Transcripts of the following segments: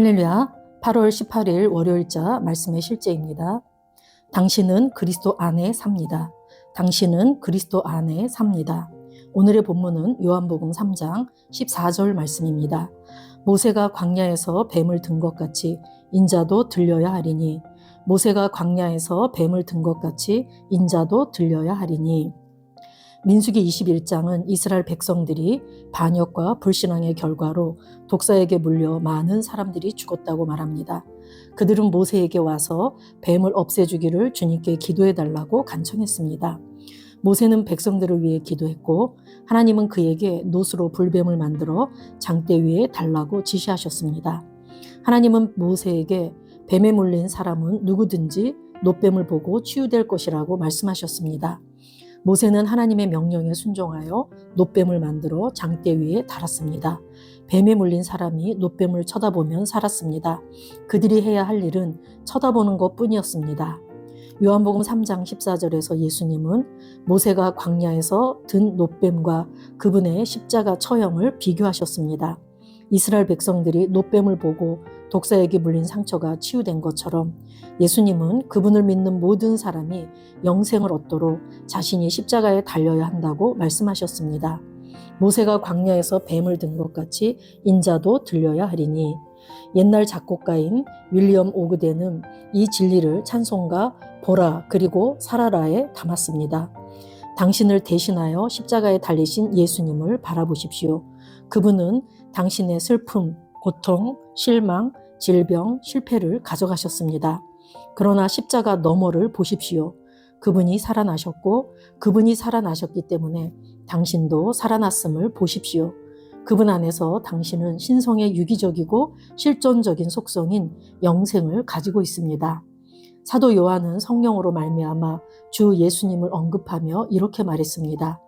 할렐루야. 8월 18일 월요일자 말씀의 실제입니다. 당신은 그리스도 안에 삽니다. 당신은 그리스도 안에 삽니다. 오늘의 본문은 요한복음 3장 14절 말씀입니다. 모세가 광야에서 뱀을 든 것 같이 인자도 들려야 하리니 모세가 광야에서 뱀을 든 것 같이 인자도 들려야 하리니 민수기 21장은 이스라엘 백성들이 반역과 불신앙의 결과로 독사에게 물려 많은 사람들이 죽었다고 말합니다. 그들은 모세에게 와서 뱀을 없애주기를 주님께 기도해 달라고 간청했습니다. 모세는 백성들을 위해 기도했고 하나님은 그에게 노스로 불뱀을 만들어 장대 위에 달라고 지시하셨습니다. 하나님은 모세에게 뱀에 물린 사람은 누구든지 노뱀을 보고 치유될 것이라고 말씀하셨습니다. 모세는 하나님의 명령에 순종하여 노뱀을 만들어 장대 위에 달았습니다. 뱀에 물린 사람이 노뱀을 쳐다보면 살았습니다. 그들이 해야 할 일은 쳐다보는 것 뿐이었습니다. 요한복음 3장 14절에서 예수님은 모세가 광야에서 든 노뱀과 그분의 십자가 처형을 비교하셨습니다. 이스라엘 백성들이 노뱀을 보고 독사에게 물린 상처가 치유된 것처럼 예수님은 그분을 믿는 모든 사람이 영생을 얻도록 자신이 십자가에 달려야 한다고 말씀하셨습니다. 모세가 광야에서 뱀을 든 것 같이 인자도 들려야 하리니 옛날 작곡가인 윌리엄 오그데는 이 진리를 찬송가 보라 그리고 살아라에 담았습니다. 당신을 대신하여 십자가에 달리신 예수님을 바라보십시오. 그분은 당신의 슬픔, 고통, 실망, 질병, 실패를 가져가셨습니다. 그러나 십자가 너머를 보십시오. 그분이 살아나셨고 그분이 살아나셨기 때문에 당신도 살아났음을 보십시오. 그분 안에서 당신은 신성의 유기적이고 실존적인 속성인 영생을 가지고 있습니다. 사도 요한은 성령으로 말미암아 주 예수님을 언급하며 이렇게 말했습니다.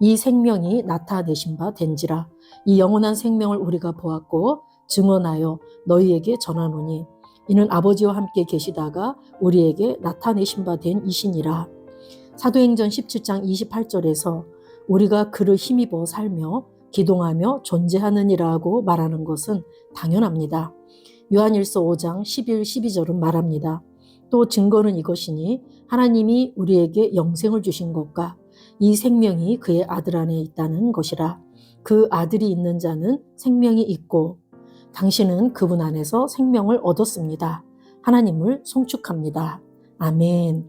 이 생명이 나타내신 바 된지라 이 영원한 생명을 우리가 보았고 증언하여 너희에게 전하노니 이는 아버지와 함께 계시다가 우리에게 나타내신 바 된 이신이라. 사도행전 17장 28절에서 우리가 그를 힘입어 살며 기동하며 존재하느니라고 말하는 것은 당연합니다. 요한일서 5장 11, 12절은 말합니다. 또 증거는 이것이니 하나님이 우리에게 영생을 주신 것과 이 생명이 그의 아들 안에 있다는 것이라. 그 아들이 있는 자는 생명이 있고 당신은 그분 안에서 생명을 얻었습니다. 하나님을 송축합니다. 아멘.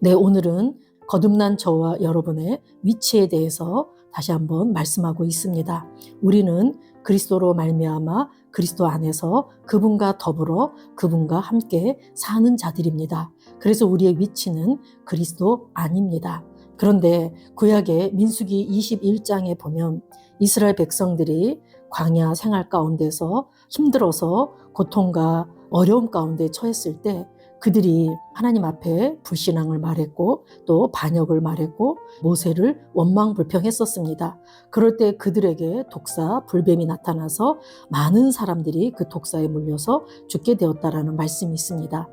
네, 오늘은 거듭난 저와 여러분의 위치에 대해서 다시 한번 말씀하고 있습니다. 우리는 그리스도로 말미암아 그리스도 안에서 그분과 더불어 그분과 함께 사는 자들입니다. 그래서 우리의 위치는 그리스도 안입니다. 그런데 구약의 민수기 21장에 보면 이스라엘 백성들이 광야 생활 가운데서 힘들어서 고통과 어려움 가운데 처했을 때 그들이 하나님 앞에 불신앙을 말했고 또 반역을 말했고 모세를 원망 불평했었습니다. 그럴 때 그들에게 독사 불뱀이 나타나서 많은 사람들이 그 독사에 물려서 죽게 되었다라는 말씀이 있습니다.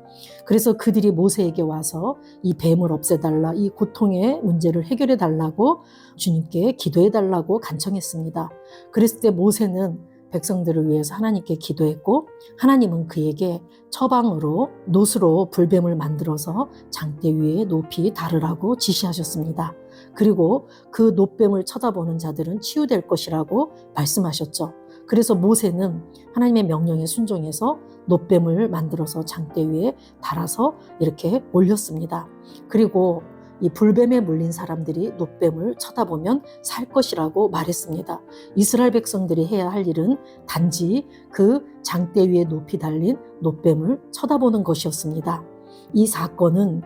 그래서 그들이 모세에게 와서 이 뱀을 없애달라 이 고통의 문제를 해결해 달라고 주님께 기도해 달라고 간청했습니다. 그랬을 때 모세는 백성들을 위해서 하나님께 기도했고 하나님은 그에게 처방으로 노스로 불뱀을 만들어서 장대 위에 높이 다르라고 지시하셨습니다. 그리고 그 노뱀을 쳐다보는 자들은 치유될 것이라고 말씀하셨죠. 그래서 모세는 하나님의 명령에 순종해서 노뱀을 만들어서 장대 위에 달아서 이렇게 올렸습니다. 그리고 이 불뱀에 물린 사람들이 노뱀을 쳐다보면 살 것이라고 말했습니다. 이스라엘 백성들이 해야 할 일은 단지 그 장대 위에 높이 달린 노뱀을 쳐다보는 것이었습니다. 이 사건은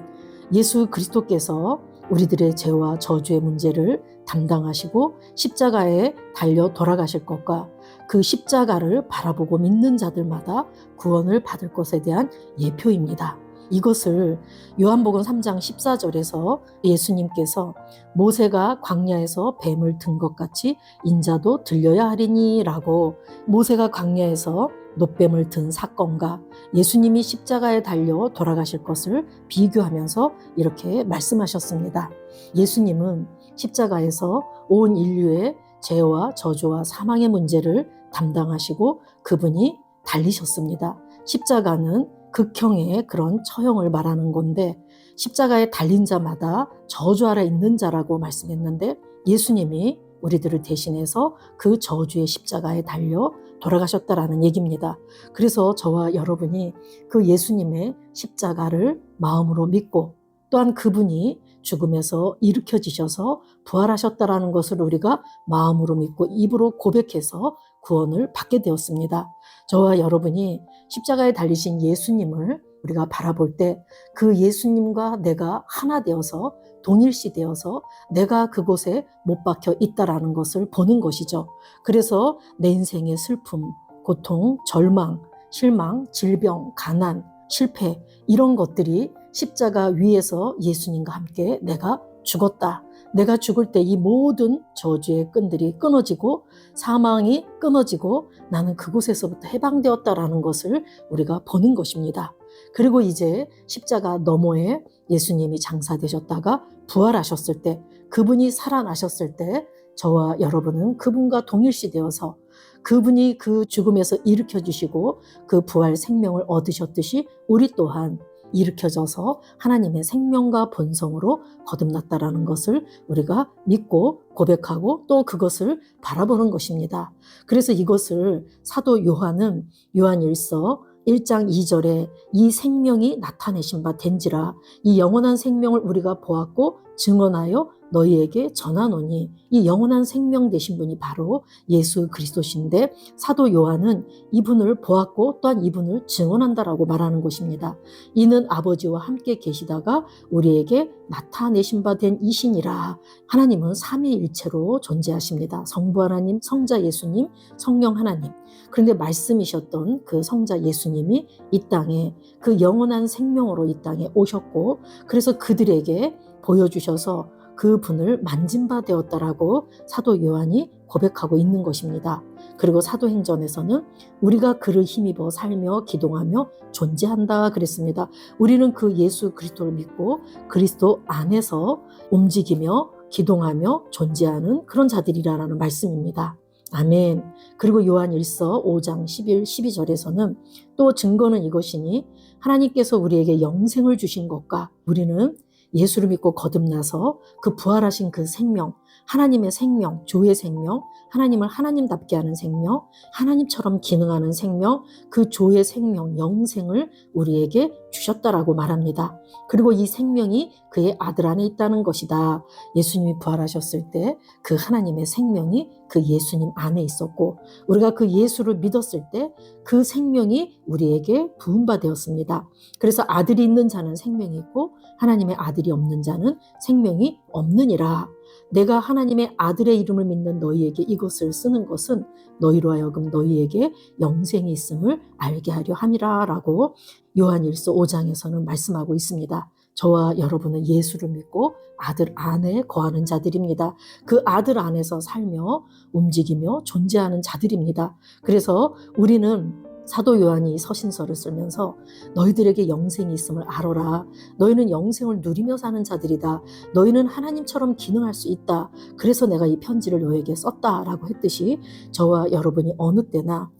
예수 그리스도께서 우리들의 죄와 저주의 문제를 담당하시고 십자가에 달려 돌아가실 것과 그 십자가를 바라보고 믿는 자들마다 구원을 받을 것에 대한 예표입니다. 이것을 요한복음 3장 14절에서 예수님께서 모세가 광야에서 뱀을 든 것 같이 인자도 들려야 하리니라고 모세가 광야에서 노뱀을 든 사건과 예수님이 십자가에 달려 돌아가실 것을 비교하면서 이렇게 말씀하셨습니다. 예수님은 십자가에서 온 인류의 죄와 저주와 사망의 문제를 담당하시고 그분이 달리셨습니다. 십자가는 극형의 그런 처형을 말하는 건데 십자가에 달린 자마다 저주 아래 있는 자라고 말씀했는데 예수님이 우리들을 대신해서 그 저주의 십자가에 달려 돌아가셨다라는 얘기입니다. 그래서 저와 여러분이 그 예수님의 십자가를 마음으로 믿고 또한 그분이 죽음에서 일으켜지셔서 부활하셨다라는 것을 우리가 마음으로 믿고 입으로 고백해서 구원을 받게 되었습니다. 저와 여러분이 십자가에 달리신 예수님을 우리가 바라볼 때 그 예수님과 내가 하나 되어서 동일시 되어서 내가 그곳에 못 박혀 있다라는 것을 보는 것이죠. 그래서 내 인생의 슬픔, 고통, 절망, 실망, 질병, 가난, 실패 이런 것들이 십자가 위에서 예수님과 함께 내가 죽었다. 내가 죽을 때 이 모든 저주의 끈들이 끊어지고 사망이 끊어지고 나는 그곳에서부터 해방되었다라는 것을 우리가 보는 것입니다. 그리고 이제 십자가 너머에 예수님이 장사되셨다가 부활하셨을 때 그분이 살아나셨을 때 저와 여러분은 그분과 동일시 되어서 그분이 그 죽음에서 일으켜 주시고 그 부활 생명을 얻으셨듯이 우리 또한 일으켜져서 하나님의 생명과 본성으로 거듭났다라는 것을 우리가 믿고 고백하고 또 그것을 바라보는 것입니다. 그래서 이것을 사도 요한은 요한일서 1장 2절에 이 생명이 나타내신 바 된지라 이 영원한 생명을 우리가 보았고 증언하여 너희에게 전하노니 이 영원한 생명 되신 분이 바로 예수 그리스도신데 사도 요한은 이분을 보았고 또한 이분을 증언한다라고 말하는 것입니다. 이는 아버지와 함께 계시다가 우리에게 나타내신 바 된 이신이라 하나님은 삼위일체로 존재하십니다. 성부 하나님, 성자 예수님, 성령 하나님. 그런데 말씀이셨던 그 성자 예수님이 이 땅에 그 영원한 생명으로 이 땅에 오셨고 그래서 그들에게 보여주셔서 그 분을 만진 바 되었다라고 사도 요한이 고백하고 있는 것입니다. 그리고 사도행전에서는 우리가 그를 힘입어 살며 기동하며 존재한다 그랬습니다. 우리는 그 예수 그리스도를 믿고 그리스도 안에서 움직이며 기동하며 존재하는 그런 자들이라는 말씀입니다. 아멘. 그리고 요한 1서 5장 11, 12절에서는 또 증거는 이것이니 하나님께서 우리에게 영생을 주신 것과 우리는 예수를 믿고 거듭나서 그 부활하신 그 생명, 하나님의 생명, 조의 생명, 하나님을 하나님답게 하는 생명, 하나님처럼 기능하는 생명, 그 조의 생명, 영생을 우리에게 주셨다라고 말합니다. 그리고 이 생명이 그의 아들 안에 있다는 것이다. 예수님이 부활하셨을 때 그 하나님의 생명이 그 예수님 안에 있었고, 우리가 그 예수를 믿었을 때 그 생명이 우리에게 부음받되었습니다. 그래서 아들이 있는 자는 생명이 있고, 하나님의 아들이 없는 자는 생명이 없느니라. 내가 하나님의 아들의 이름을 믿는 너희에게 이것을 쓰는 것은 너희로 하여금 너희에게 영생이 있음을 알게 하려 함이라라고 요한일서 5장에서는 말씀하고 있습니다. 저와 여러분은 예수를 믿고 아들 안에 거하는 자들입니다. 그 아들 안에서 살며 움직이며 존재하는 자들입니다. 그래서 우리는 사도 요한이 서신서를 쓰면서 너희들에게 영생이 있음을 알아라. 너희는 영생을 누리며 사는 자들이다. 너희는 하나님처럼 기능할 수 있다. 그래서 내가 이 편지를 너에게 썼다라고 했듯이 저와 여러분이 어느 때나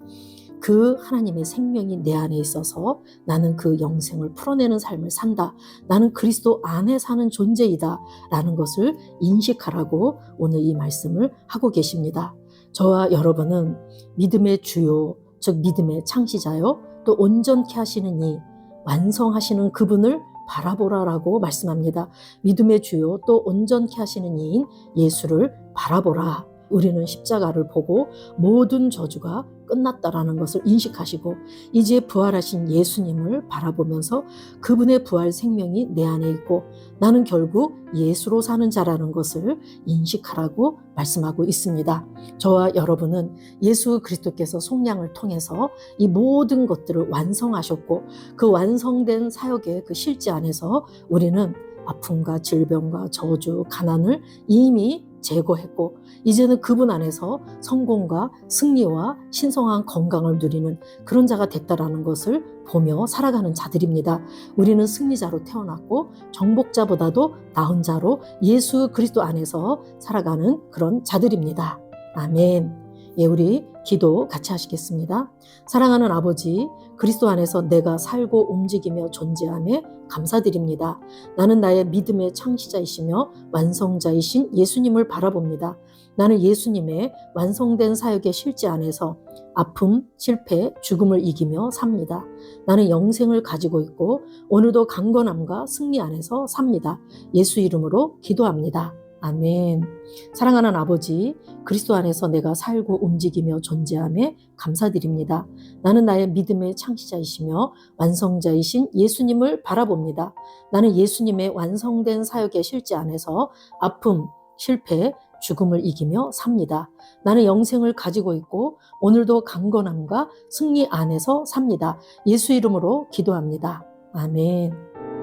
그 하나님의 생명이 내 안에 있어서 나는 그 영생을 풀어내는 삶을 산다. 나는 그리스도 안에 사는 존재이다. 라는 것을 인식하라고 오늘 이 말씀을 하고 계십니다. 저와 여러분은 믿음의 주요, 즉 믿음의 창시자요, 또 온전케 하시는 이 완성하시는 그분을 바라보라라고 말씀합니다. 믿음의 주요, 또 온전케 하시는 이인 예수를 바라보라. 우리는 십자가를 보고 모든 저주가 끝났다라는 것을 인식하시고 이제 부활하신 예수님을 바라보면서 그분의 부활 생명이 내 안에 있고 나는 결국 예수로 사는 자라는 것을 인식하라고 말씀하고 있습니다. 저와 여러분은 예수 그리스도께서 속량을 통해서 이 모든 것들을 완성하셨고 그 완성된 사역의 그 실제 안에서 우리는 아픔과 질병과 저주, 가난을 이미 제거했고 이제는 그분 안에서 성공과 승리와 신성한 건강을 누리는 그런 자가 됐다라는 것을 보며 살아가는 자들입니다. 우리는 승리자로 태어났고 정복자보다도 나은 자로 예수 그리스도 안에서 살아가는 그런 자들입니다. 아멘. 예, 우리 기도 같이 하시겠습니다. 사랑하는 아버지, 그리스도 안에서 내가 살고 움직이며 존재함에 감사드립니다. 나는 나의 믿음의 창시자이시며 완성자이신 예수님을 바라봅니다. 나는 예수님의 완성된 사역의 실제 안에서 아픔, 실패, 죽음을 이기며 삽니다. 나는 영생을 가지고 있고 오늘도 강건함과 승리 안에서 삽니다. 예수 이름으로 기도합니다. 아멘. 사랑하는 아버지, 그리스도 안에서 내가 살고 움직이며 존재함에 감사드립니다. 나는 나의 믿음의 창시자이시며 완성자이신 예수님을 바라봅니다. 나는 예수님의 완성된 사역의 실제 안에서 아픔, 실패, 죽음을 이기며 삽니다. 나는 영생을 가지고 있고 오늘도 강건함과 승리 안에서 삽니다. 예수 이름으로 기도합니다. 아멘.